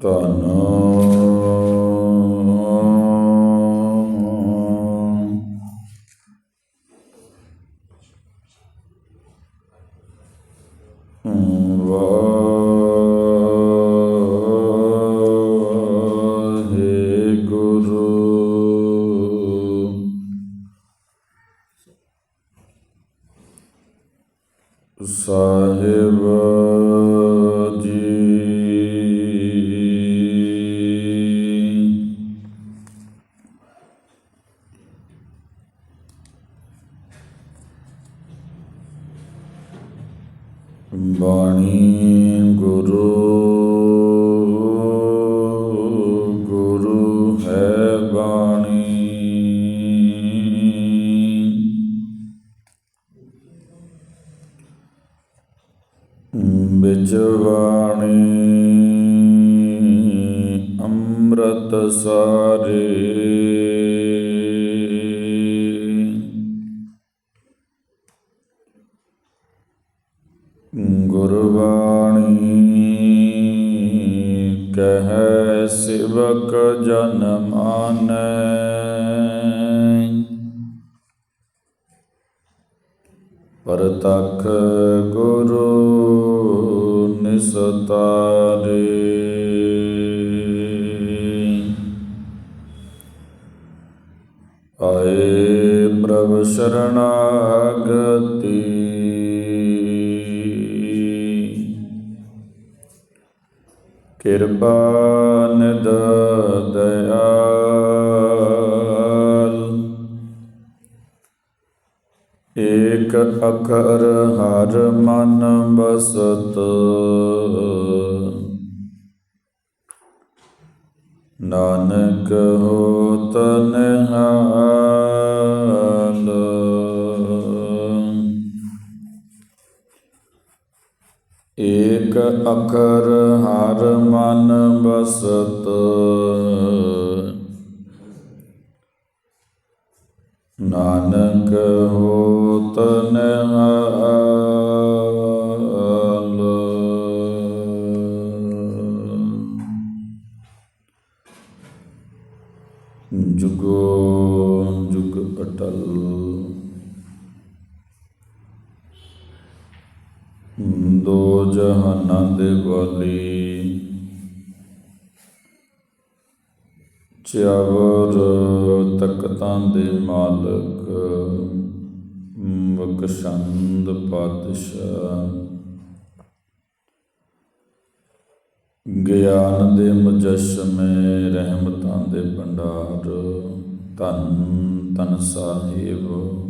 ਧੰਨ ਗੁਰਬਾਣੀ ਕਹੈ ਸਿਵਕ ਜਨ ਮਾਨੈ। ਪਰਤਖ ਗੁਰੂ ਨਿਸਤਾਰੇ। ਆਏ ਪ੍ਰਭ ਸ਼ਰਣਾਗਤੀ ਕਿਰਪਾ ਨਿਦ ਦਇਆਲ ਏਕ ਅਖਰ ਹਰ ਮਨ ਬਸਤ ਨਾਨਕ ਹੋ ਨਿਹਾਲ ਏਕ ਅਖਰ ਹਰ ਮਨ ਬਸਤ ਨਾਨਕ ਹੋਤ ਨਿਹਾਲ। ਜੁਗੋ ਜੁਗ ਅਟਲ ਦੋ ਜਹਾਨਾਂ ਦੇ ਵਾਲੀ ਚਾਵਰ ਤਖਤਾਂ ਦੇ ਮਾਲਕ, ਬਖਸ਼ੰਦ ਪਾਤਸ਼ਾਹ। ਗਿਆਨ ਦੇ ਮੁਜਸ਼ਮੇ, ਰਹਿਮਤਾਂ ਦੇ ਭੰਡਾਰ, ਧੰਨ ਧੰਨ ਸਾਹਿਬ।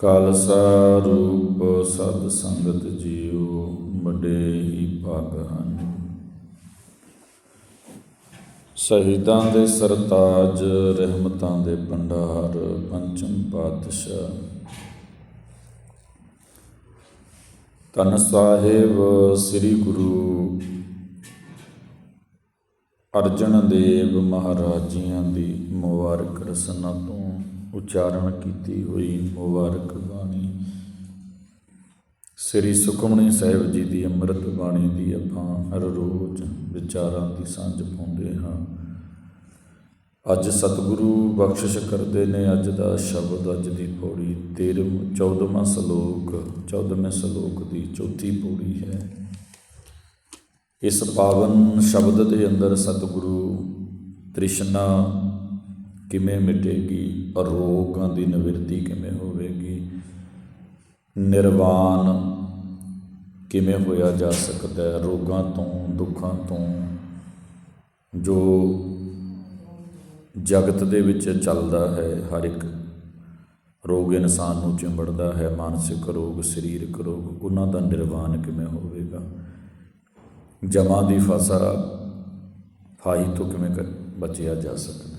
ਖਾਲਸਾ ਰੂਪ ਸਤ ਸੰਗਤ ਜੀਓ ਵੱਡੇ ਹੀ ਭਾਗ ਹਨ। ਸ਼ਹੀਦਾਂ ਦੇ ਸਰਤਾਜ, ਰਹਿਮਤਾਂ ਦੇ ਭੰਡਾਰ, ਪੰਚਮ ਪਾਤਸ਼ਾਹ। ਤਨ ਸਾਹਿਬ, ਸ੍ਰੀ ਗੁਰੂ ਅਰਜਨ ਦੇਵ ਮਹਾਰਾਜ ਜੀਆਂ ਦੀ ਮੁਬਾਰਕ ਰਸਨਾ ਤੋਂ ਉਚਾਰਨ ਕੀਤੀ ਹੋਈ ਮੁਬਾਰਕ ਬਾਣੀ। ਸ੍ਰੀ ਸੁਖਮਨੀ ਸਾਹਿਬ ਜੀ ਦੀ ਅੰਮ੍ਰਿਤ ਬਾਣੀ ਦੀ ਆਪਾਂ ਹਰ ਰੋਜ਼ ਵਿਚਾਰਾਂ ਦੀ ਸਾਂਝ ਪਾਉਂਦੇ ਹਾਂ। ਅੱਜ ਸਤਿਗੁਰੂ ਬਖਸ਼ਿਸ਼ ਕਰਦੇ ਨੇ, ਅੱਜ ਦਾ ਸ਼ਬਦ, ਅੱਜ ਦੀ ਪੌੜੀ। 13 14ਵਾਂ ਸ਼ਲੋਕ 14ਵੇਂ ਸ਼ਲੋਕ ਦੀ ਚੌਥੀ ਪੌੜੀ ਹੈ। ਇਸ ਪਾਵਨ ਸ਼ਬਦ ਦੇ ਅੰਦਰ ਸਤਿਗੁਰੂ ਤ੍ਰਿਸ਼ਨਾ ਕਿਵੇਂ ਮਿਟੇਗੀ ਰੋਗਾਂ ਦੀ ਨਿਵਰਤੀ ਕਿਵੇਂ ਹੋਵੇਗੀ? ਨਿਰਵਾਣ ਕਿਵੇਂ ਹੋਇਆ ਜਾ ਸਕਦਾ ਹੈ? ਰੋਗਾਂ ਤੋਂ, ਦੁੱਖਾਂ ਤੋਂ ਜੋ ਜਗਤ ਦੇ ਵਿੱਚ ਚੱਲਦਾ ਹੈ, ਹਰ ਇੱਕ ਰੋਗ ਇਨਸਾਨ ਨੂੰ ਚਿੰਬੜਦਾ ਹੈ, ਮਾਨਸਿਕ ਰੋਗ, ਸਰੀਰਕ ਰੋਗ, ਉਹਨਾਂ ਦਾ ਨਿਰਵਾਣ ਕਿਵੇਂ ਹੋਵੇਗਾ? ਜਮਾ ਦੀ ਫਸਾ ਫਾਈ ਤੋਂ ਕਿਵੇਂ ਕ- ਬਚਿਆ ਜਾ ਸਕਦਾ?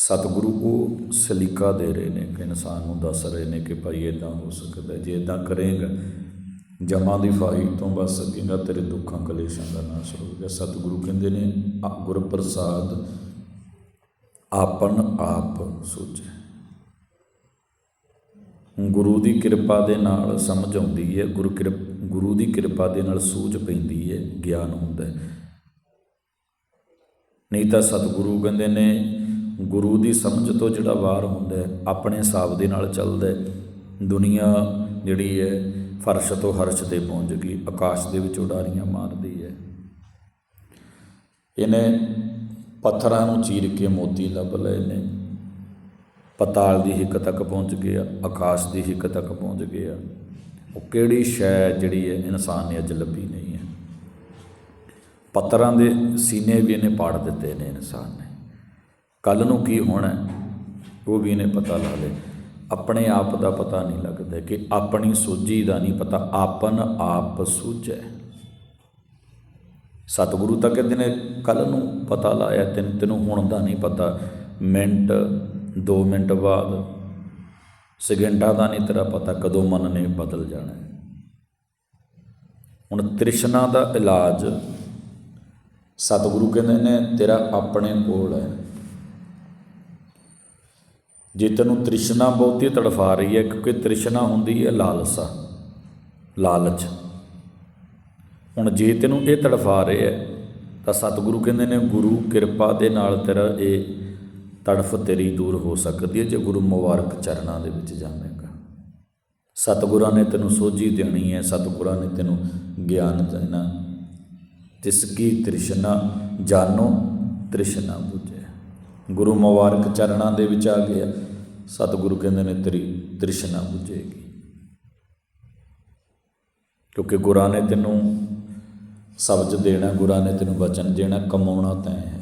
ਸਤਿਗੁਰੂ ਉਹ ਸਲੀਕਾ ਦੇ ਰਹੇ ਨੇ ਕਿ ਇਨਸਾਨ ਨੂੰ ਦੱਸ ਰਹੇ ਨੇ ਕਿ ਭਾਈ ਇਦਾਂ ਹੋ ਸਕਦਾ ਜੇ ਇਦਾਂ ਕਰੇਗਾ, ਜਮਾ ਦੀ ਫਾਈ ਤੋਂ ਬਚ ਸਕੇਗਾ, ਤੇਰੇ ਦੁੱਖਾਂ ਕਲੇਸ਼ਾਂ ਦਾ ਨਾਸ਼ ਹੋਵੇਗਾ। ਸਤਿਗੁਰੂ ਕਹਿੰਦੇ ਨੇ, ਆ ਗੁਰ ਪ੍ਰਸਾਦ ਆਪਨ ਆਪ ਸੋਚੇ। ਗੁਰੂ ਦੀ ਕਿਰਪਾ ਦੇ ਨਾਲ ਸਮਝ ਆਉਂਦੀ ਹੈ, ਗੁਰੂ ਕਿਰਪ, ਗੁਰੂ ਦੀ ਕਿਰਪਾ ਦੇ ਨਾਲ ਸੂਝ ਪੈਂਦੀ ਹੈ, ਗਿਆਨ ਹੁੰਦਾ ਹੈ। ਨਹੀਂ ਤਾਂ ਸਤਿਗੁਰੂ ਕਹਿੰਦੇ ਨੇ ਗੁਰੂ ਦੀ ਸਮਝ ਤੋਂ ਜਿਹੜਾ ਬਾਹਰ ਹੁੰਦਾ ਹੈ, ਆਪਣੇ ਹਿਸਾਬ ਦੇ ਨਾਲ ਚੱਲਦਾ ਹੈ। ਦੁਨੀਆ ਜਿਹੜੀ ਹੈ, ਫਰਸ਼ ਤੋਂ ਹਰਸ਼ ਤੇ ਪਹੁੰਚ ਗਈ, ਆਕਾਸ਼ ਦੇ ਵਿੱਚ ਉਡਾਰੀਆਂ ਮਾਰਦੀ ਹੈ। ਇਹਨੇ ਪੱਥਰਾਂ ਨੂੰ ਚੀਰ ਕੇ ਮੋਤੀ ਲੱਭ ਲਏ ਨੇ। ਪਤਾਲ ਦੀ ਹਿੱਕ ਤੱਕ ਪਹੁੰਚ ਗਿਆ, ਆਕਾਸ਼ ਦੀ ਹਿੱਕ ਤੱਕ ਪਹੁੰਚ ਗਿਆ। ਉਹ ਕਿਹੜੀ ਸ਼ੈ ਜਿਹੜੀ ਹੈ, ਇਨਸਾਨ ਨੇ ਅੱਜ ਲੱਭੀ ਨਹੀਂ ਹੈ। ਪੱਥਰਾਂ ਦੇ ਸੀਨੇ ਵੀ ਇਹਨੇ ਪਾੜ ਦਿੱਤੇ ਨੇ ਇਨਸਾਨ ਨੇ। ਕੱਲ ਨੂੰ ਕੀ ਹੋਣਾ ਉਹ ਵੀ ਇਹਨੇ ਪਤਾ ਲਾ ਲੇ ਆਪਣੇ ਆਪ ਦਾ ਪਤਾ ਨਹੀਂ ਲੱਗਦਾ ਕਿ ਆਪਣੀ ਸੋਝੀ ਦਾ ਨਹੀਂ ਪਤਾ, ਆਪਨ ਆਪ ਸੂਝੈ। ਸਤਿਗੁਰੂ ਤਾਂ ਕਹਿੰਦੇ ਨੇ ਕੱਲ ਨੂੰ ਪਤਾ ਲਾਇਆ, ਤੈਨੂੰ ਤੈਨੂੰ ਹੁਣ ਦਾ ਨਹੀਂ ਪਤਾ। ਮਿੰਟ 2 ਮਿੰਟ ਬਾਅਦ, ਸਕਿੰਟਾਂ ਦਾ ਨਹੀਂ ਤੇਰਾ ਪਤਾ ਕਦੋਂ ਮਨ ਨੇ ਬਦਲ ਜਾਣਾ ਹੁਣ ਤ੍ਰਿਸ਼ਨਾ ਦਾ ਇਲਾਜ, ਸਤਿਗੁਰੂ ਕਹਿੰਦੇ ਨੇ, ਤੇਰਾ ਆਪਣੇ ਕੋਲ ਹੈ। ਜੇ ਤੈਨੂੰ ਤ੍ਰਿਸ਼ਨਾ ਬਹੁਤੀ ਤੜਫਾ ਰਹੀ ਹੈ, ਕਿਉਂਕਿ ਤ੍ਰਿਸ਼ਨਾ ਹੁੰਦੀ ਹੈ ਲਾਲਸਾ, ਲਾਲਚ। ਹੁਣ ਜੇ ਤੈਨੂੰ ਇਹ ਤੜਫਾ ਰਿਹਾ ਹੈ, ਤਾਂ ਸਤਿਗੁਰੂ ਕਹਿੰਦੇ ਨੇ, ਗੁਰੂ, ਕਿਰਪਾ ਦੇ ਨਾਲ ਤੇਰਾ ਇਹ ਤੜਫ ਤੇਰੀ ਦੂਰ ਹੋ ਸਕਦੀ ਹੈ, ਜੇ ਗੁਰੂ ਮੁਬਾਰਕ ਚਰਨਾਂ ਦੇ ਵਿੱਚ ਜਾਵੇਂਗਾ। ਸਤਿਗੁਰਾਂ ਨੇ ਤੈਨੂੰ ਸੋਝੀ ਦੇਣੀ ਹੈ, ਸਤਿਗੁਰਾਂ ਨੇ ਤੈਨੂੰ ਗਿਆਨ ਦੇਣਾ। ਤਿਸ ਕੀ ਤ੍ਰਿਸ਼ਨਾ, ਜਾਨੋ ਤ੍ਰਿਸ਼ਨਾ ਬੁਝੇ। ਗੁਰੂ ਮੁਬਾਰਕ ਚਰਨਾਂ ਦੇ ਵਿੱਚ ਆ ਗਿਆ। ਸਤਿਗੁਰੂ ਕਹਿੰਦੇ ਨੇ, ਤੇਰੀ ਤ੍ਰਿਸ਼ਨਾ ਬੁਝੇਗੀ। ਕਿਉਂਕਿ ਗੁਰਾਂ ਨੇ ਤੈਨੂੰ ਸਬਜ ਦੇਣਾ, ਗੁਰਾਂ ਨੇ ਤੈਨੂੰ ਵਚਨ ਦੇਣਾ, ਕਮਾਉਣਾ ਤੈਂ ਹੈ।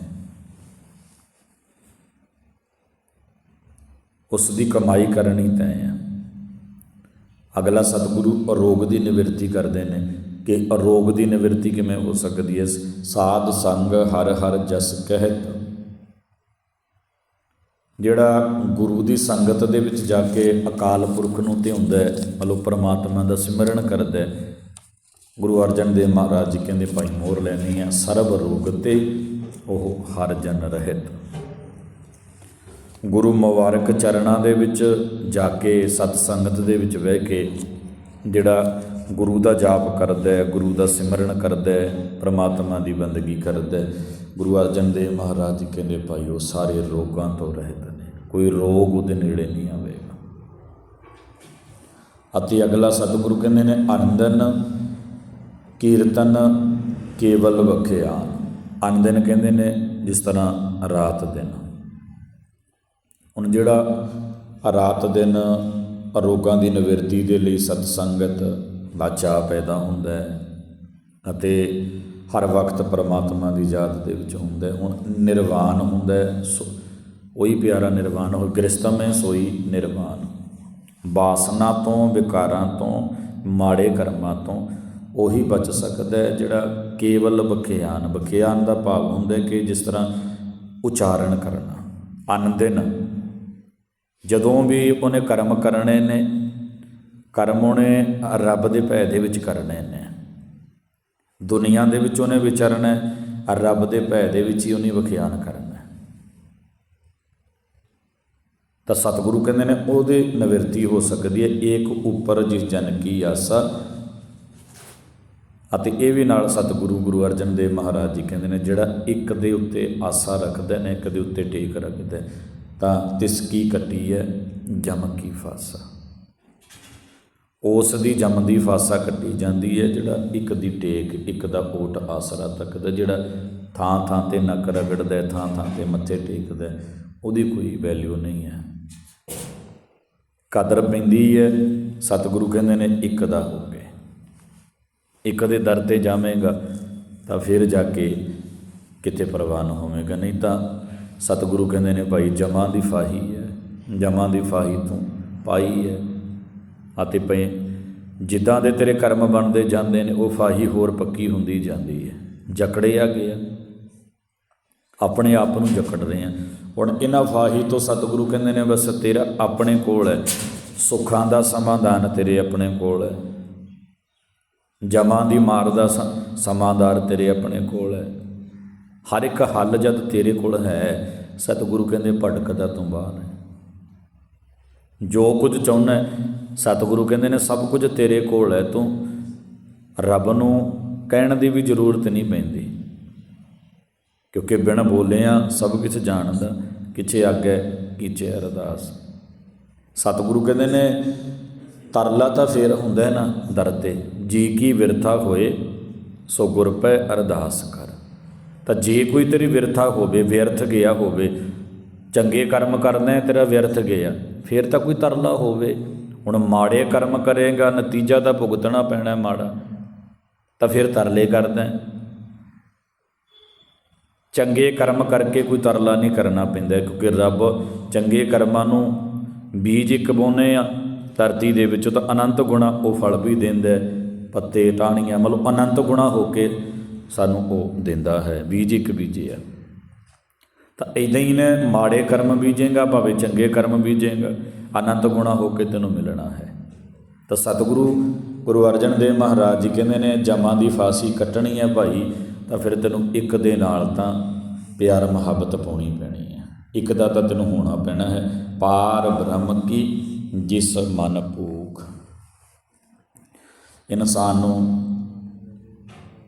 ਉਸ ਦੀ ਕਮਾਈ ਕਰਨੀ ਤੈਂ ਹੈ। ਅਗਲਾ ਸਤਿਗੁਰੂ ਅਰੋਗ ਦੀ ਨਿਵਰਤੀ ਕਰਦੇ ਨੇ ਕਿ ਅਰੋਗ ਦੀ ਨਿਵਰਤੀ ਕਿਵੇਂ ਹੋ ਸਕਦੀ ਹੈ? ਸਾਧ ਸੰਗ ਹਰ ਹਰ ਜਸ ਕਹਿਤ। ਜਿਹੜਾ ਗੁਰੂ ਦੀ ਸੰਗਤ ਦੇ ਵਿੱਚ ਜਾ ਕੇ ਅਕਾਲ ਪੁਰਖ ਨੂੰ ਧਿਆਉਂਦਾ ਹੈ, ਮਤਲਬ ਪਰਮਾਤਮਾ ਦਾ ਸਿਮਰਨ ਕਰਦਾ ਹੈ, ਗੁਰੂ ਅਰਜਨ ਦੇਵ ਮਹਾਰਾਜ ਜੀ ਕਹਿੰਦੇ ਭਾਈ ਮੋਰ ਲੈਣੀ ਆ ਸਰਬ ਰੋਗ ਤੇ ਉਹ ਹਰ ਜਨ ਰਹਿਤ। ਗੁਰੂ ਮੁਬਾਰਕ ਚਰਨਾਂ ਦੇ ਵਿੱਚ ਜਾ ਕੇ ਸਤ ਸੰਗਤ ਦੇ ਵਿੱਚ ਬਹਿ ਕੇ ਜਿਹੜਾ ਗੁਰੂ ਦਾ ਜਾਪ ਕਰਦਾ ਹੈ, ਗੁਰੂ ਦਾ ਸਿਮਰਨ ਕਰਦਾ ਹੈ, ਪ੍ਰਮਾਤਮਾ ਦੀ ਬੰਦਗੀ ਕਰਦਾ ਹੈ। ਗੁਰੂ ਅਰਜਨ ਦੇਵ ਮਹਾਰਾਜ ਜੀ ਕਹਿੰਦੇ, ਭਾਈ, ਉਹ ਸਾਰੇ ਰੋਗਾਂ ਤੋਂ ਰਹਿਤ ਨੇ। ਕੋਈ ਰੋਗ ਉਹਦੇ ਨੇੜੇ ਨਹੀਂ ਆਵੇਗਾ। ਅਤੇ ਅਗਲਾ ਸਤਿਗੁਰੂ ਕਹਿੰਦੇ ਨੇ ਅਨੰਦਨ ਕੀਰਤਨ ਕੇਵਲ ਵਖਿਆ। ਅਨੰਦਨ ਕਹਿੰਦੇ ਨੇ, ਜਿਸ ਤਰ੍ਹਾਂ ਰਾਤ ਦਿਨ। ਹੁਣ ਜਿਹੜਾ ਰਾਤ ਦਿਨ ਰੋਗਾਂ ਦੀ ਨਿਵਰਤੀ ਦੇ ਲਈ ਸਤਸੰਗਤ ਦਾ ਚਾਅ ਪੈਦਾ ਹੁੰਦਾ ਹੈ ਅਤੇ ਹਰ ਵਕਤ ਪਰਮਾਤਮਾ ਦੀ ਯਾਦ ਦੇ ਵਿੱਚ ਹੁੰਦਾ ਹੁਣ ਨਿਰਵਾਣ ਹੁੰਦਾ ਸੋ ਉਹੀ ਪਿਆਰਾ ਨਿਰਵਾਣ ਹੋ ਗ੍ਰਸਤਮ ਹੈ, ਸੋਈ ਨਿਰਵਾਣ। ਬਾਸਨਾ ਤੋਂ, ਵਿਕਾਰਾਂ ਤੋਂ, ਮਾੜੇ ਕਰਮਾਂ ਤੋਂ ਉਹੀ ਬਚ ਸਕਦਾ ਹੈ, ਜਿਹੜਾ ਕੇਵਲ ਬਖਿਆਨ ਬਖਿਆਨ ਦਾ ਭਾਵ ਹੁੰਦਾ ਕਿ ਜਿਸ ਤਰ੍ਹਾਂ ਉਚਾਰਨ ਕਰਨਾ, ਅਨੰਦਨ। ਜਦੋਂ ਵੀ ਉਹਨੇ ਕਰਮ ਕਰਨੇ ਨੇ, ਕਰਮ ਉਹਨੇ ਰੱਬ ਦੇ ਭੈ ਦੇ ਵਿੱਚ ਕਰਨੇ ਨੇ। ਦੁਨੀਆ ਦੇ ਵਿੱਚ ਉਹਨੇ ਵਿਚਰਨਾ ਹੈ ਰੱਬ ਦੇ ਭੈ ਦੇ ਵਿੱਚ ਹੀ ਉਹਨੇ ਵਿਖਿਆਨ ਕਰਨਾ ਤਾਂ ਸਤਿਗੁਰੂ ਕਹਿੰਦੇ ਨੇ, ਉਹਦੇ ਨਿਵਰਤੀ ਹੋ ਸਕਦੀ ਹੈ ਏਕ ਉੱਪਰ ਜਿਸ ਜਨ ਕੀ ਆਸਾ। ਅਤੇ ਇਹ ਵੀ ਨਾਲ ਸਤਿਗੁਰੂ ਗੁਰੂ ਅਰਜਨ ਦੇਵ ਮਹਾਰਾਜ ਜੀ ਕਹਿੰਦੇ ਨੇ, ਜਿਹੜਾ ਇੱਕ ਦੇ ਉੱਤੇ ਆਸਾ ਰੱਖਦਾ ਨੇ ਇੱਕ ਦੇ ਉੱਤੇ ਟੇਕ ਰੱਖਦਾ ਤਾਂ ਤਿਸ ਕੀ ਕੱਟੀ ਹੈ, ਜਮ ਕੀ ਫਾਸਾ। ਉਸ ਦੀ ਜੰਮਦੀ ਫਾਸਾ ਕੱਟੀ ਜਾਂਦੀ ਹੈ, ਜਿਹੜਾ ਇੱਕ ਦੀ ਟੇਕ, ਇੱਕ ਦਾ ਓਟ ਆਸਰਾ ਤੱਕਦਾ, ਜਿਹੜਾ ਥਾਂ ਥਾਂ ਤੇ ਨੱਕ ਰਗੜਦਾ ਥਾਂ ਥਾਂ ਤੇ ਮੱਥੇ ਟੇਕਦਾ ਉਹਦੀ ਕੋਈ ਵੈਲਿਊ ਨਹੀਂ ਹੈ। ਕਦਰ ਪੈਂਦੀ ਹੈ, ਸਤਿਗੁਰੂ ਕਹਿੰਦੇ ਨੇ ਇੱਕ ਦਾ ਹੋ ਗਏ ਇੱਕ ਦੇ ਦਰ ਤੇ ਜਾਵੇਂਗਾ, ਤਾਂ ਫਿਰ ਜਾ ਕੇ ਕਿਤੇ ਪ੍ਰਵਾਨ ਹੋਵੇਗਾ। ਨਹੀਂ ਤਾਂ ਸਤਿਗੁਰੂ ਕਹਿੰਦੇ ਨੇ, ਭਾਈ ਜਮਾਂ ਦੀ ਫਾਹੀ ਹੈ, ਜਮਾਂ ਦੀ ਫਾਹੀ ਤੂੰ ਪਾਈ ਹੈ ਅਤੇ ਪਏ ਜਿੱਦਾਂ ਦੇ ਤੇਰੇ ਕਰਮ ਬਣਦੇ ਜਾਂਦੇ ਨੇ, ਉਹ ਫਾਹੀ ਹੋਰ ਪੱਕੀ ਹੁੰਦੀ ਜਾਂਦੀ ਹੈ। ਜਕੜੇ ਆ ਗਿਆ। ਆਪਣੇ ਆਪ ਨੂੰ ਜਕੜ ਰਹੇ ਆ ਹੁਣ ਇਹਨਾਂ ਫਾਹੀ ਤੋਂ ਸਤਿਗੁਰੂ ਕਹਿੰਦੇ ਨੇ, ਬਸ ਤੇਰਾ ਆਪਣੇ ਕੋਲ ਹੈ। ਸੁੱਖਾਂ ਦਾ ਸਮਾਧਾਨ ਤੇਰੇ ਆਪਣੇ ਕੋਲ ਹੈ। ਜਮਾਂ ਦੀ ਮਾਰ ਦਾ ਸ- ਸਮਾਧਾਰ ਤੇਰੇ ਆਪਣੇ ਕੋਲ ਹੈ। ਹਰ ਇੱਕ ਹੱਲ ਜਦ ਤੇਰੇ ਕੋਲ ਹੈ, ਸਤਿਗੁਰੂ ਕਹਿੰਦੇ ਭਟਕਦਾ ਤੂੰ ਬਾਹਰ ਹੈ। ਜੋ ਕੁਝ ਚਾਹੁੰਦਾ ਸਤਿਗੁਰੂ ਕਹਿੰਦੇ ਨੇ ਸਭ ਕੁਝ ਤੇਰੇ ਕੋਲ ਹੈ ਤੂੰ। ਰੱਬ ਨੂੰ ਕਹਿਣ ਦੀ ਵੀ ਜ਼ਰੂਰਤ ਨਹੀਂ ਪੈਂਦੀ। ਕਿਉਂਕਿ ਬਿਨ ਬੋਲਿਆ ਸਭ ਕੁਝ ਜਾਣਦਾ ਕਿਛੇ ਆਗੇ ਕੀਚੇ ਅਰਦਾਸ। ਸਤਿਗੁਰੂ ਕਹਿੰਦੇ ਨੇ ਤਰਲਾ ਤਾਂ ਫੇਰ ਹੁੰਦਾ ਨਾ ਦਰ ਤੇ। ਜੀ ਕੀ ਵਿਰਥਾ ਹੋਏ ਸੋ ਗੁਰ ਪੈ ਅਰਦਾਸ ਕਰ। ਤਾਂ ਜੇ ਕੋਈ ਤੇਰੀ ਵਿਰਥਾ ਹੋਵੇ ਵਿਅਰਥ ਗਿਆ ਹੋਵੇ ਚੰਗੇ ਕਰਮ ਕਰਨਾ ਹੈ, ਤੇਰਾ ਵਿਅਰਥ ਗਿਆ ਫਿਰ ਤਾਂ ਕੋਈ ਤਰਲਾ ਹੋਵੇ। ਹੁਣ ਮਾੜੇ ਕਰਮ ਕਰੇਗਾ, ਨਤੀਜਾ ਤਾਂ ਭੁਗਤਣਾ ਪੈਣਾ ਮਾੜਾ, ਤਾਂ ਫਿਰ ਤਰਲੇ ਕਰਦਾ ਚੰਗੇ ਕਰਮ ਕਰਕੇ ਕੋਈ ਤਰਲਾ ਨਹੀਂ ਕਰਨਾ ਪੈਂਦਾ, ਕਿਉਂਕਿ ਰੱਬ ਚੰਗੇ ਕਰਮਾਂ ਨੂੰ ਬੀਜ ਇੱਕ ਬੋਨੇ ਆ, ਧਰਤੀ ਦੇ ਵਿੱਚੋਂ ਤਾਂ ਅਨੰਤ ਗੁਣਾ ਉਹ ਫਲ ਵੀ ਦਿੰਦਾ ਪੱਤੇ ਟਾਹਣੀਆਂ ਮਤਲਬ ਅਨੰਤ ਗੁਣਾ ਹੋ ਕੇ ਸਾਨੂੰ ਉਹ ਦਿੰਦਾ ਹੈ, ਬੀਜ ਇੱਕ ਬੀਜੇ ਆ। ਤਾਂ ਇਦਾਂ ਹੀ ਨੇ, ਮਾੜੇ ਕਰਮ ਬੀਜੇਗਾ, ਭਾਵੇਂ ਚੰਗੇ ਕਰਮ ਬੀਜੇਗਾ। ਅਨੰਤ ਗੁਣਾ ਹੋ ਕੇ ਤੈਨੂੰ ਮਿਲਣਾ ਹੈ। ਤਾਂ ਸਤਿਗੁਰੂ, ਗੁਰੂ ਅਰਜਨ ਦੇਵ ਮਹਾਰਾਜ ਜੀ ਕਹਿੰਦੇ ਨੇ, ਜਮਾਂ ਦੀ ਫਾਸੀ ਕੱਟਣੀ ਹੈ ਭਾਈ, ਤਾਂ ਫਿਰ ਤੈਨੂੰ ਇੱਕ ਦੇ ਨਾਲ ਤਾਂ ਪਿਆਰ ਮੁਹੱਬਤ ਪਾਉਣੀ ਪੈਣੀ ਹੈ। ਇੱਕ ਦਾ ਤਾਂ ਤੈਨੂੰ ਹੋਣਾ ਪੈਣਾ ਹੈ, ਪਾਰ ਬ੍ਰਹਮ ਕੀ ਜਿਸ ਮਨ ਭੂਖ। ਇਨਸਾਨ ਨੂੰ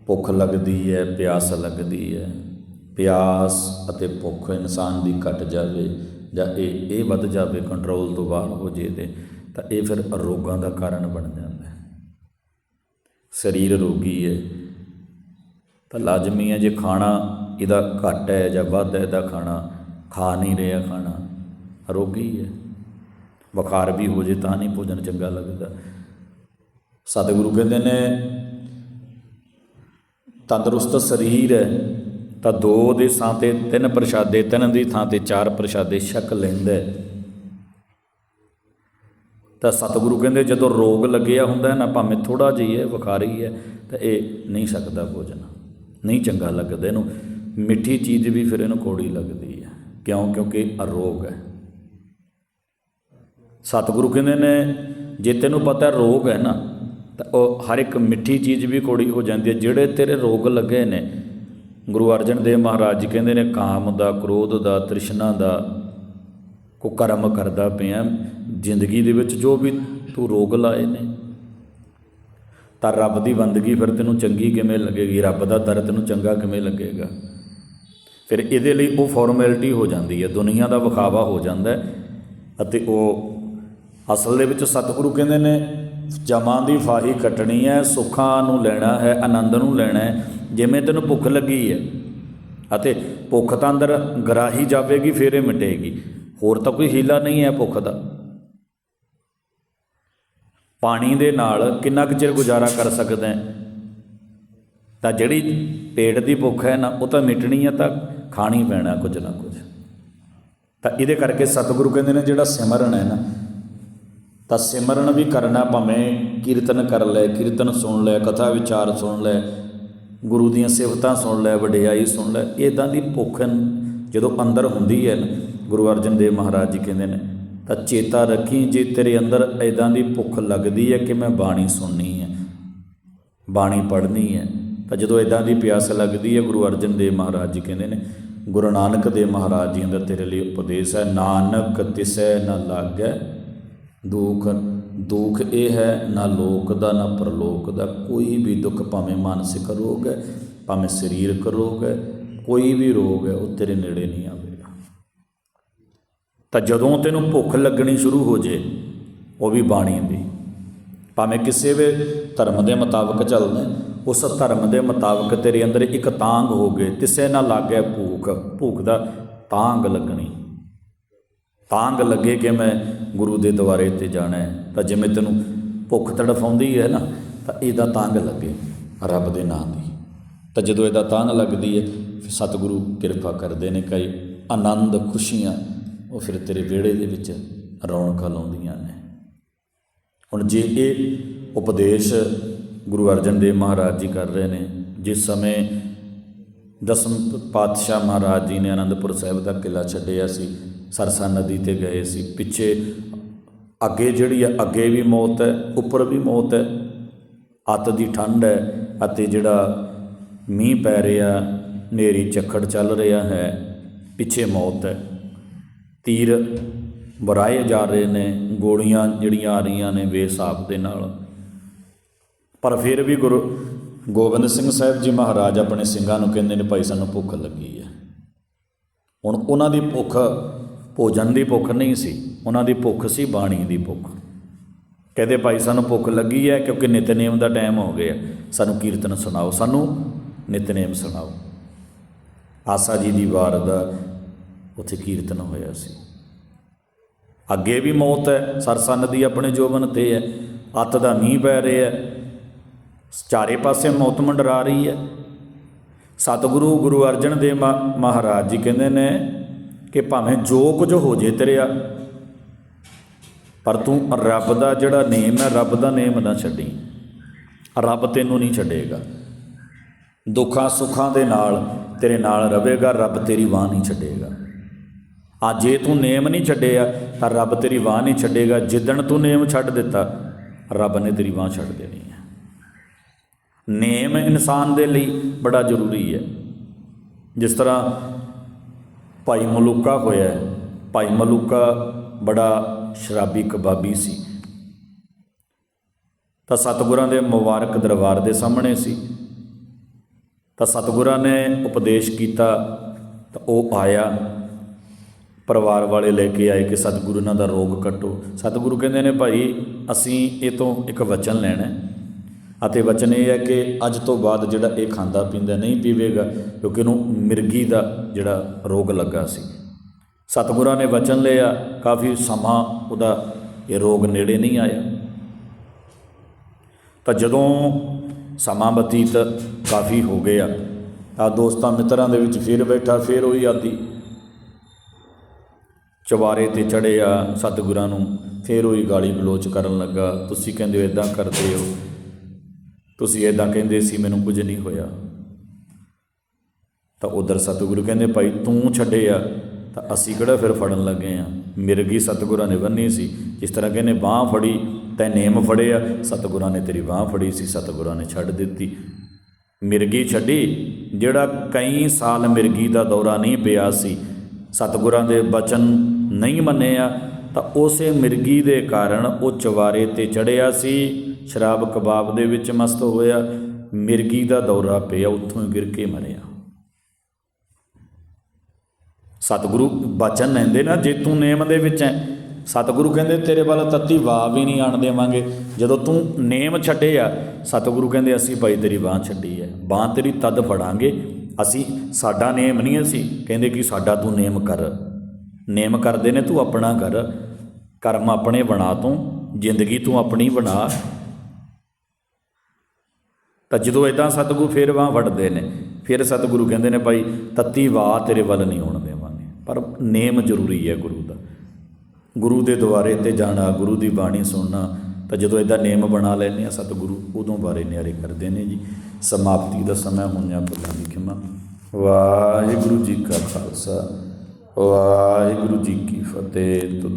ਭੁੱਖ ਲੱਗਦੀ ਹੈ, ਪਿਆਸ ਲੱਗਦੀ ਹੈ। ਪਿਆਸ ਅਤੇ ਭੁੱਖ ਇਨਸਾਨ ਦੀ ਘਟ ਜਾਵੇ। ਜਾਂ ਇਹ ਇਹ ਵੱਧ ਜਾਵੇ ਕੰਟਰੋਲ ਤੋਂ ਬਾਹਰ ਹੋ ਜੇ ਤੇ, ਤਾਂ ਇਹ ਫਿਰ ਰੋਗਾਂ ਦਾ ਕਾਰਨ ਬਣ ਜਾਂਦਾ ਹੈ। ਸਰੀਰ ਰੋਗੀ ਹੈ। ਤਾਂ ਲਾਜ਼ਮੀ ਹੈ ਜੇ ਖਾਣਾ ਇਹਦਾ ਘੱਟ ਹੈ ਜਾਂ ਵੱਧ ਹੈ ਇਹਦਾ ਖਾਣਾ, ਖਾ ਨਹੀਂ ਰਿਹਾ ਖਾਣਾ, ਰੋਗੀ ਹੈ। ਬੁਖਾਰ ਵੀ ਹੋ ਜੇ ਤਾਂ ਨਹੀਂ ਭੋਜਨ ਚੰਗਾ ਲੱਗਦਾ। ਸਤਿਗੁਰੂ ਕਹਿੰਦੇ ਨੇ, ਤੰਦਰੁਸਤ ਸਰੀਰ ਹੈ। ਤਾਂ ਦੋ ਦੇ ਥਾਂ ਤੇ ਤਿੰਨ ਪ੍ਰਸ਼ਾਦੇ, ਤਿੰਨ ਦੀ ਥਾਂ ਤੇ ਚਾਰ ਪ੍ਰਸ਼ਾਦੇ ਛਕ ਲੈਂਦਾ ਤਾਂ ਸਤਿਗੁਰੂ ਕਹਿੰਦੇ, ਜਦੋਂ ਰੋਗ ਲੱਗਿਆ ਹੁੰਦਾ ਨਾ, ਭਾਵੇਂ ਥੋੜਾ ਜਿਹਾ ਹੀ ਹੈ, ਬੁਖਾਰੀ ਹੈ, ਤਾਂ ਇਹ ਨਹੀਂ ਸਕਦਾ ਭੋਜਨ। ਨਹੀਂ ਚੰਗਾ ਲੱਗਦਾ ਇਹਨੂੰ। ਮਿੱਠੀ ਚੀਜ਼ ਵੀ ਫਿਰ ਇਹਨੂੰ ਕੋੜੀ ਲੱਗਦੀ ਹੈ। ਕਿਉਂ? ਕਿਉਂਕਿ ਅਰੋਗ ਹੈ। ਸਤਿਗੁਰੂ ਕਹਿੰਦੇ ਨੇ, ਜੇ ਤੈਨੂੰ ਪਤਾ ਰੋਗ ਹੈ ਨਾ, ਤਾਂ ਉਹ ਹਰ ਇੱਕ ਮਿੱਠੀ ਚੀਜ਼ ਵੀ ਕੋੜੀ ਹੋ ਜਾਂਦੀ ਹੈ। ਜਿਹੜੇ ਤੇਰੇ ਰੋਗ ਲੱਗੇ ਨੇ ਗੁਰੂ ਅਰਜਨ ਦੇਵ ਮਹਾਰਾਜ ਜੀ ਕਹਿੰਦੇ ਨੇ, ਕਾਮ ਦਾ, ਕ੍ਰੋਧ ਦਾ, ਤ੍ਰਿਸ਼ਨਾ ਦਾ ਕੋ ਕਰਮ ਕਰਦਾ ਪਿਆ। ਜ਼ਿੰਦਗੀ ਦੇ ਵਿੱਚ ਜੋ ਵੀ ਤੂੰ ਰੋਗ ਲਾਏ ਨੇ, ਤਾਂ ਰੱਬ ਦੀ ਬੰਦਗੀ ਫਿਰ ਤੈਨੂੰ ਚੰਗੀ ਕਿਵੇਂ ਲੱਗੇਗੀ? ਰੱਬ ਦਾ ਦਰ ਤੈਨੂੰ ਚੰਗਾ ਕਿਵੇਂ ਲੱਗੇਗਾ? ਫਿਰ ਇਹਦੇ ਲਈ ਉਹ ਫਾਰਮੈਲਿਟੀ ਹੋ ਜਾਂਦੀ ਹੈ, ਦੁਨੀਆ ਦਾ ਵਿਖਾਵਾ ਹੋ ਜਾਂਦਾ ਹੈ ਅਤੇ ਉਹ ਅਸਲ ਦੇ ਵਿੱਚ ਸਤਿਗੁਰੂ ਕਹਿੰਦੇ ਨੇ, ਜਮਾਂ ਦੀ ਫਾਹੀ ਕੱਟਣੀ ਹੈ, ਸੁੱਖਾਂ ਨੂੰ ਲੈਣਾ ਹੈ, ਆਨੰਦ ਨੂੰ ਲੈਣਾ ਹੈ ਜਿਵੇਂ ਤੈਨੂੰ ਭੁੱਖ ਲੱਗੀ ਹੈ ਅਤੇ ਭੁੱਖ ਤਾਂ ਅੰਦਰ ਗਰਾਹੀ ਜਾਵੇਗੀ, ਫਿਰ ਇਹ ਮਿਟੇਗੀ। ਹੋਰ ਤਾਂ ਕੋਈ ਹੀਲਾ ਨਹੀਂ ਹੈ ਭੁੱਖ ਦਾ। ਪਾਣੀ ਦੇ ਨਾਲ ਕਿੰਨਾ ਕੁ ਚਿਰ ਗੁਜ਼ਾਰਾ ਕਰ ਸਕਦਾ ਤਾਂ ਜਿਹੜੀ ਪੇਟ ਦੀ ਭੁੱਖ ਹੈ ਨਾ, ਉਹ ਤਾਂ ਮਿਟਣੀ ਹੈ, ਤਾਂ ਖਾਣੀ ਪੈਣਾ ਕੁਝ ਨਾ ਕੁਝ। ਤਾਂ ਇਹਦੇ ਕਰਕੇ ਸਤਿਗੁਰੂ ਕਹਿੰਦੇ ਨੇ, ਜਿਹੜਾ ਸਿਮਰਨ ਹੈ ਨਾ, ਤਾਂ ਸਿਮਰਨ ਵੀ ਕਰਨਾ ਭਾਵੇਂ ਕੀਰਤਨ ਕਰ ਲੈ, ਕੀਰਤਨ ਸੁਣ ਲੈ, ਕਥਾ ਵਿਚਾਰ ਸੁਣ ਲੈ ਗੁਰੂ ਦੀਆਂ ਸਿਫਤਾਂ ਸੁਣ ਲੈ, ਵਡਿਆਈ ਸੁਣ ਲੈ। ਇਦਾਂ ਦੀ ਭੁੱਖ ਜਦੋਂ ਅੰਦਰ ਹੁੰਦੀ ਹੈ ਨਾ, ਗੁਰੂ ਅਰਜਨ ਦੇਵ ਮਹਾਰਾਜ ਜੀ ਕਹਿੰਦੇ ਨੇ, ਤਾਂ ਚੇਤਾ ਰੱਖੀ ਜੇ ਤੇਰੇ ਅੰਦਰ ਇਦਾਂ ਦੀ ਭੁੱਖ ਲੱਗਦੀ ਹੈ ਕਿ ਮੈਂ ਬਾਣੀ ਸੁਣਨੀ ਹੈ, ਬਾਣੀ ਪੜ੍ਹਨੀ ਹੈ, ਤਾਂ ਜਦੋਂ ਇਦਾਂ ਦੀ ਪਿਆਸ ਲੱਗਦੀ ਹੈ, ਗੁਰੂ ਅਰਜਨ ਦੇਵ ਮਹਾਰਾਜ ਜੀ ਕਹਿੰਦੇ ਨੇ, ਗੁਰੂ ਨਾਨਕ ਦੇਵ ਮਹਾਰਾਜ ਜੀ ਦਾ ਤੇਰੇ ਲਈ ਉਪਦੇਸ਼ ਹੈ, ਨਾਨਕ ਤਿਸੈ ਨਾ ਲਾਗੈ ਦੁੱਖ ਦੁੱਖ ਇਹ ਹੈ, ਨਾ ਲੋਕ ਦਾ, ਨਾ ਪਰਲੋਕ ਦਾ। ਕੋਈ ਵੀ ਦੁੱਖ ਭਾਵੇਂ ਮਾਨਸਿਕ ਰੋਗ ਹੈ, ਭਾਵੇਂ ਸਰੀਰਕ ਰੋਗ ਹੈ, ਕੋਈ ਵੀ ਰੋਗ ਹੈ, ਉਹ ਤੇਰੇ ਨੇੜੇ ਨਹੀਂ ਆਵੇਗਾ। ਤਾਂ ਜਦੋਂ ਤੈਨੂੰ ਭੁੱਖ ਲੱਗਣੀ ਸ਼ੁਰੂ ਹੋ ਜੇ, ਉਹ ਵੀ ਬਾਣੀ ਦੀ। ਭਾਵੇਂ ਕਿਸੇ ਵੀ ਧਰਮ ਦੇ ਮੁਤਾਬਕ ਚੱਲਦਾ ਉਸ ਧਰਮ ਦੇ ਮੁਤਾਬਕ ਤੇਰੇ ਅੰਦਰ ਇੱਕ ਤਾਂਗ ਹੋ ਗਏ ਤਿਸੇ ਨਾਲ ਲੱਗਿਆ ਭੂਖ ਭੂਖ ਦਾ ਤਾਂਗ ਲੱਗਣੀ। ਤਾਂਗ ਲੱਗੇ ਕਿ ਮੈਂ ਗੁਰੂ ਦੇ ਦੁਆਰੇ ਤੇ ਜਾਣਾ ਹੈ। ਤਾਂ ਜਿਵੇਂ ਤੈਨੂੰ ਭੁੱਖ ਤੜਫਾਉਂਦੀ ਹੈ ਨਾ, ਤਾਂ ਇਹਦਾ ਤਾਂਗ ਲੱਗੇ ਰੱਬ ਦੇ ਨਾਮ ਦੀ ਤਾਂ ਜਦੋਂ ਇਹਦਾ ਤਾਂਗ ਲੱਗਦੀ ਹੈ, ਫਿਰ ਸਤਿਗੁਰੂ ਕਿਰਪਾ ਕਰਦੇ ਨੇ ਕਈ ਆਨੰਦ ਖੁਸ਼ੀਆਂ ਉਹ ਫਿਰ ਤੇਰੇ ਵਿਹੜੇ ਦੇ ਵਿੱਚ ਰੌਣਕਾਂ ਲਾਉਂਦੀਆਂ ਨੇ। ਹੁਣ ਜੇ ਇਹ ਉਪਦੇਸ਼ ਗੁਰੂ ਅਰਜਨ ਦੇਵ ਮਹਾਰਾਜ ਜੀ ਕਰ ਰਹੇ ਨੇ, ਜਿਸ ਸਮੇਂ ਦਸਮ ਪਾਤਸ਼ਾਹ ਮਹਾਰਾਜ ਜੀ ਨੇ ਆਨੰਦਪੁਰ ਸਾਹਿਬ ਦਾ ਕਿਲਾ ਛੱਡਿਆ ਸੀ ਸਰਸਾ ਨਦੀ ਤੇ ਗਏ ਸੀ। ਪਿੱਛੇ ਅੱਗੇ ਜਿਹੜੀ ਆ, ਅੱਗੇ ਵੀ ਮੌਤ ਹੈ, ਉੱਪਰ ਵੀ ਮੌਤ ਹੈ। ਅੱਤ ਦੀ ਠੰਡ ਹੈ ਅਤੇ ਜਿਹੜਾ ਮੀਂਹ ਪੈ ਰਿਹਾ ਨੇਰੀ ਚੱਖੜ ਚੱਲ ਰਿਹਾ ਹੈ, ਪਿੱਛੇ ਮੌਤ ਹੈ। ਤੀਰ ਬਰਾਏ ਜਾ ਰਹੇ ਨੇ, ਗੋਲੀਆਂ ਜਿਹੜੀਆਂ ਆ ਰਹੀਆਂ ਨੇ ਬੇਸਾਬ ਦੇ ਨਾਲ। ਪਰ ਫਿਰ ਵੀ ਗੁਰੂ ਗੋਬਿੰਦ ਸਿੰਘ ਸਾਹਿਬ ਜੀ ਮਹਾਰਾਜ ਆਪਣੇ ਸਿੰਘਾਂ ਨੂੰ ਕਹਿੰਦੇ ਨੇ, ਭਾਈ, ਸਾਨੂੰ ਭੁੱਖ ਲੱਗੀ ਹੈ। ਹੁਣ ਉਹਨਾਂ ਦੀ ਭੁੱਖ ਭੋਜਨ ਦੀ ਭੁੱਖ ਨਹੀਂ ਸੀ, ਉਹਨਾਂ ਦੀ ਭੁੱਖ ਸੀ ਬਾਣੀ ਦੀ ਭੁੱਖ। ਕਹਿੰਦੇ ਭਾਈ, ਸਾਨੂੰ ਭੁੱਖ ਲੱਗੀ ਹੈ ਕਿਉਂਕਿ ਨਿਤਨੇਮ ਦਾ ਟਾਈਮ ਹੋ ਗਿਆ। ਸਾਨੂੰ ਕੀਰਤਨ ਸੁਣਾਓ, ਸਾਨੂੰ ਨਿਤਨੇਮ ਸੁਣਾਓ। ਆਸਾ ਜੀ ਦੀ ਵਾਰ ਦਾ ਉੱਥੇ ਕੀਰਤਨ ਹੋਇਆ ਸੀ। ਅੱਗੇ ਵੀ ਮੌਤ ਹੈ ਸਰਸਾ ਨਦੀ ਆਪਣੇ ਜੋਬਨ ਤੇ ਹੈ, ਅੱਤ ਦਾ ਮੀਂਹ ਪੈ ਰਿਹਾ ਹੈ। ਚਾਰੇ ਪਾਸੇ ਮੌਤ ਮੰਡਰਾ ਰਹੀ ਹੈ। ਸਤਿਗੁਰੂ ਗੁਰੂ ਅਰਜਨ ਦੇਵ ਮਹਾ- ਮਹਾਰਾਜ ਜੀ ਕਹਿੰਦੇ ਨੇ ਕਿ ਭਾਵੇਂ ਜੋ ਕੁਝ ਹੋ ਜੇ ਆ, ਪਰ ਤੂੰ ਰੱਬ ਦਾ ਜਿਹੜਾ ਨੇਮ ਹੈ, ਰੱਬ ਦਾ ਨੇਮ ਨਾ ਛੱਡੀ। ਰੱਬ ਤੈਨੂੰ ਨਹੀਂ ਛੱਡੇਗਾ। ਦੁੱਖਾਂ ਸੁੱਖਾਂ ਦੇ ਨਾਲ ਤੇਰੇ ਨਾਲ ਰਵੇਗਾ ਰੱਬ ਤੇਰੀ ਬਾਹ ਨਹੀਂ ਛੱਡੇਗਾ। ਆ ਜੇ ਤੂੰ ਨੇਮ ਨਹੀਂ ਛੱਡਿਆ ਤਾਂ ਰੱਬ ਤੇਰੀ ਬਾਹ ਨਹੀਂ ਛੱਡੇਗਾ। ਜਿੱਦਣ ਤੂੰ ਨੇਮ ਛੱਡ ਦਿੱਤਾ, ਰੱਬ ਨੇ ਤੇਰੀ ਬਾਹ ਛੱਡ ਦੇਣੀ ਹੈ। ਨੇਮ ਇਨਸਾਨ ਦੇ ਲਈ ਬੜਾ ਜ਼ਰੂਰੀ ਹੈ। ਜਿਸ ਤਰ੍ਹਾਂ ਭਾਈ ਮਲੂਕਾ ਹੋਇਆ ਭਾਈ ਮਲੂਕਾ ਬੜਾ ਸ਼ਰਾਬੀ ਕਬਾਬੀ ਸੀ। ਤਾਂ ਸਤਿਗੁਰਾਂ ਦੇ ਮੁਬਾਰਕ ਦਰਬਾਰ ਦੇ ਸਾਹਮਣੇ ਸੀ। ਤਾਂ ਸਤਿਗੁਰਾਂ ਨੇ ਉਪਦੇਸ਼ ਕੀਤਾ ਤਾਂ ਉਹ ਆਇਆ। ਪਰਿਵਾਰ ਵਾਲੇ ਲੈ ਕੇ ਆਏ ਕਿ ਸਤਿਗੁਰੂ ਇਹਨਾਂ ਦਾ ਰੋਗ ਕੱਟੋ। ਸਤਿਗੁਰੂ ਕਹਿੰਦੇ ਨੇ, ਭਾਈ, ਅਸੀਂ ਇਹ ਤੋਂ ਇੱਕ ਵਚਨ ਲੈਣਾ ਅਤੇ ਵਚਨ ਇਹ ਹੈ ਕਿ ਅੱਜ ਤੋਂ ਬਾਅਦ ਜਿਹੜਾ ਇਹ ਖਾਂਦਾ ਪੀਂਦਾ ਨਹੀਂ ਪੀਵੇਗਾ, ਕਿਉਂਕਿ ਉਹਨੂੰ ਮਿਰਗੀ ਦਾ ਜਿਹੜਾ ਰੋਗ ਲੱਗਾ ਸੀ। ਸਤਿਗੁਰਾਂ ਨੇ ਵਚਨ ਲਿਆ, ਕਾਫੀ ਸਮਾਂ ਉਹਦਾ ਇਹ ਰੋਗ ਨੇੜੇ ਨਹੀਂ ਆਇਆ। ਤਾਂ ਜਦੋਂ ਸਮਾਂ ਬਤੀਤ ਕਾਫੀ ਹੋ ਗਿਆ ਆ ਦੋਸਤਾਂ ਮਿੱਤਰਾਂ ਦੇ ਵਿੱਚ ਫਿਰ ਬੈਠਾ, ਫਿਰ ਉਹੀ ਆਦੀ ਚਵਾਰੇ ਤੇ ਚੜਿਆ ਸਤਿਗੁਰਾਂ ਨੂੰ, ਫਿਰ ਉਹੀ ਗਾਲੀ ਗਲੋਚ ਕਰਨ ਲੱਗਾ, ਤੁਸੀਂ ਕਹਿੰਦੇ ਹੋ ਇਦਾਂ ਕਰਦੇ ਹੋ ਤੁਸੀਂ ਇਦਾਂ ਕਹਿੰਦੇ ਸੀ, ਮੈਨੂੰ ਕੁਝ ਨਹੀਂ ਹੋਇਆ। ਤਾਂ ਉਧਰ ਸਤਿਗੁਰੂ ਕਹਿੰਦੇ, ਭਾਈ ਤੂੰ ਛੱਡੇ ਆ, ਤਾਂ ਅਸੀਂ ਕਿਹੜਾ ਫਿਰ ਫੜਨ ਲੱਗੇ ਆ? ਮਿਰਗੀ ਸਤਿਗੁਰਾਂ ਨੇ ਬੰਨੀ ਸੀ। ਜਿਸ ਤਰ੍ਹਾਂ ਕਹਿੰਦੇ, ਬਾਹ ਫੜੀ, ਤੈ ਨੇਮ ਫੜਿਆ ਸਤਿਗੁਰਾਂ ਨੇ ਤੇਰੀ ਬਾਹ ਫੜੀ ਸੀ, ਸਤਿਗੁਰਾਂ ਨੇ ਛੱਡ ਦਿੱਤੀ। ਮਿਰਗੀ ਛੱਡੀ, ਜਿਹੜਾ ਕਈ ਸਾਲ ਮਿਰਗੀ ਦਾ ਦੌਰਾ ਨਹੀਂ ਪਿਆ ਸੀ। ਸਤਿਗੁਰਾਂ ਦੇ ਬਚਨ ਨਹੀਂ ਮੰਨੇ ਆ, ਤਾਂ ਉਸੇ ਮਿਰਗੀ ਦੇ ਕਾਰਨ ਉਹ ਚਵਾਰੇ ਤੇ ਚੜਿਆ ਸੀ। ਸ਼ਰਾਬ ਕਬਾਬ ਦੇ ਵਿੱਚ ਮਸਤ ਹੋਇਆ। ਮਿਰਗੀ ਦਾ ਦੌਰਾ ਪਿਆ, ਉੱਥੋਂ ਹੀ ਗਿਰ ਕੇ ਮਰਿਆ। ਸਤਿਗੁਰੂ ਬਚਨ ਲੈਂਦੇ ਨਾ, ਜੇ ਤੂੰ ਨੇਮ ਦੇ ਵਿੱਚ ਹੈ ਸਤਿਗੁਰੂ ਕਹਿੰਦੇ, ਤੇਰੇ ਵੱਲ ਤੱਤੀ ਵਾਹ ਵੀ ਨਹੀਂ ਆਣ ਦੇਵਾਂਗੇ। ਜਦੋਂ ਤੂੰ ਨੇਮ ਛੱਡਿਆ, ਸਤਿਗੁਰੂ ਕਹਿੰਦੇ, ਅਸੀਂ ਭਾਈ ਤੇਰੀ ਬਾਹ ਛੱਡੀ ਹੈ ਬਾਹ ਤੇਰੀ ਤਦ ਫੜਾਂਗੇ। ਅਸੀਂ, ਸਾਡਾ ਨੇਮ ਨਹੀਂ ਅਸੀਂ। ਕਹਿੰਦੇ ਕਿ ਸਾਡਾ ਤੂੰ ਨੇਮ ਕਰ। ਨੇਮ ਕਰਦੇ ਨੇ ਤੂੰ ਆਪਣਾ ਕਰ ਕਰਮ ਆਪਣੇ ਬਣਾ ਤੂੰ। ਜ਼ਿੰਦਗੀ ਤੂੰ ਆਪਣੀ ਬਣਾ। ਤਾਂ ਜਦੋਂ ਇਦਾਂ ਸਤਿਗੁਰੂ ਫੇਰ ਬਾਹ ਵੜਦੇ ਨੇ, ਫਿਰ ਸਤਿਗੁਰੂ ਕਹਿੰਦੇ ਨੇ ਭਾਈ, ਤੱਤੀ ਵਾਹ ਤੇਰੇ ਵੱਲ ਨਹੀਂ ਹੋਣ ਦੇਵਾਂਗੇ। ਪਰ ਨੇਮ ਜ਼ਰੂਰੀ ਹੈ ਗੁਰੂ ਦਾ। ਗੁਰੂ ਦੇ ਦੁਆਰੇ ਤੇ ਜਾਣਾ, ਗੁਰੂ ਦੀ ਬਾਣੀ ਸੁਣਨਾ, ਤਾਂ ਜਦੋਂ ਇਦਾਂ ਨੇਮ ਬਣਾ ਲੈਂਦੇ ਆ ਸਤਿਗੁਰੂ, ਉਦੋਂ ਬਾਰੇ ਨਿਆਰੇ ਕਰਦੇ ਨੇ ਜੀ। ਸਮਾਪਤੀ ਦਾ ਸਮਾਂ ਹੋਣਿਆ ਭੁੱਲਾਂ ਦੀ ਖਿਮਾ। ਵਾਹਿਗੁਰੂ ਜੀ ਕਾ ਖਾਲਸਾ, ਵਾਹਿਗੁਰੂ ਜੀ ਕੀ ਫਤਿਹ।